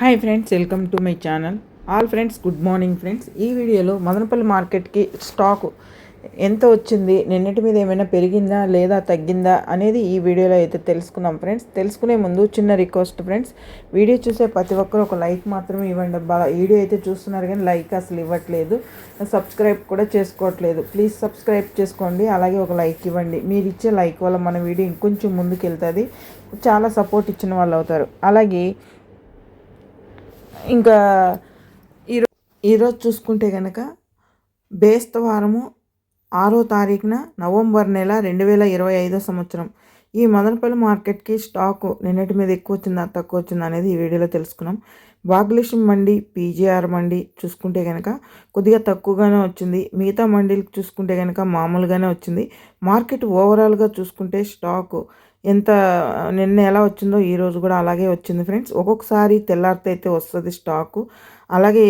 Hi friends welcome to my channel all friends good morning friends ఈ వీడియోలో మదనపల్లి మార్కెట్కి stock ఎంత వచ్చింది నిన్నటి మీద ఏమైనా పెరిగిందా లేదా తగ్గిందా అనేది ఈ వీడియోలో అయితే తెలుసుకుందాం ఫ్రెండ్స్ తెలుసుకునే ముందు చిన్న రిక్వెస్ట్ ఫ్రెండ్స్ వీడియో చూసే ప్రతి ఒక్కరు ఒక లైక్ మాత్రమే ఇవ్వండి బాగా వీడియో అయితే చూస్తున్నారు కానీ లైక్ అసలు ఇవ్వట్లేదు. సబ్స్క్రైబ్ కూడా చేసుకోవట్లేదు. ప్లీజ్ సబ్స్క్రైబ్ చేసుకోండి. అలాగే ఒక లైక్ ఇవ్వండి. మీరు ఇచ్చే లైక్ వల్ల మన వీడియో ఇంకొంచెం ముందుకు వెళ్తుంది చాలా సపోర్ట్ ఇచ్చిన వాళ్ళు అవుతారు. అలాగే ఇంకా ఈరో ఈరోజు చూసుకుంటే కనుక బేస్తవారము ఆరో తారీఖున నవంబర్ నెల రెండు వేల ఇరవై ఐదో సంవత్సరం. ఈ మదనపల్లి మార్కెట్కి స్టాకు నిన్నటి మీద ఎక్కువ వచ్చిందా తక్కువ వచ్చిందా అనేది ఈ వీడియోలో తెలుసుకున్నాం. భాగ్యలక్ష్మి మండి పీజీఆర్ మండి చూసుకుంటే కనుక కొద్దిగా తక్కువగానే వచ్చింది. మిగతా మండీలు చూసుకుంటే కనుక మామూలుగానే వచ్చింది. మార్కెట్ ఓవరాల్గా చూసుకుంటే స్టాకు ఎంత నిన్న ఎలా వచ్చిందో ఈరోజు కూడా అలాగే వచ్చింది ఫ్రెండ్స్. ఒక్కొక్కసారి తెల్లారితే అయితే వస్తుంది స్టాకు. అలాగే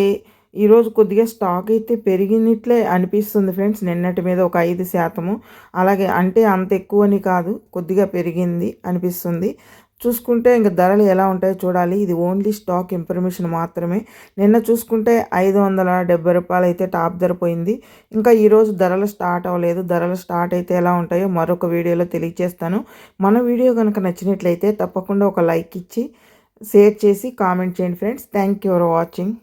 ఈరోజు కొద్దిగా స్టాక్ అయితే పెరిగినట్లే అనిపిస్తుంది ఫ్రెండ్స్. నిన్నటి మీద ఒక ఐదు శాతము. అలాగే అంటే అంత ఎక్కువని కాదు కొద్దిగా పెరిగింది అనిపిస్తుంది. చూసుకుంటే ఇంకా ధరలు ఎలా ఉంటాయో చూడాలి. ఇది ఓన్లీ స్టాక్ ఇన్ఫర్మేషన్ మాత్రమే. నిన్న చూసుకుంటే ఐదు వందల డెబ్బై రూపాయలు అయితే టాప్ ధర పోయింది. ఇంకా ఈరోజు ధరలు స్టార్ట్ అవ్వలేదు. ధరలు స్టార్ట్ అయితే ఎలా ఉంటాయో మరొక వీడియోలో తెలియజేస్తాను. మన వీడియో కనుక నచ్చినట్లయితే తప్పకుండా ఒక లైక్ ఇచ్చి షేర్ చేసి కామెంట్ చేయండి friends. Thank you for watching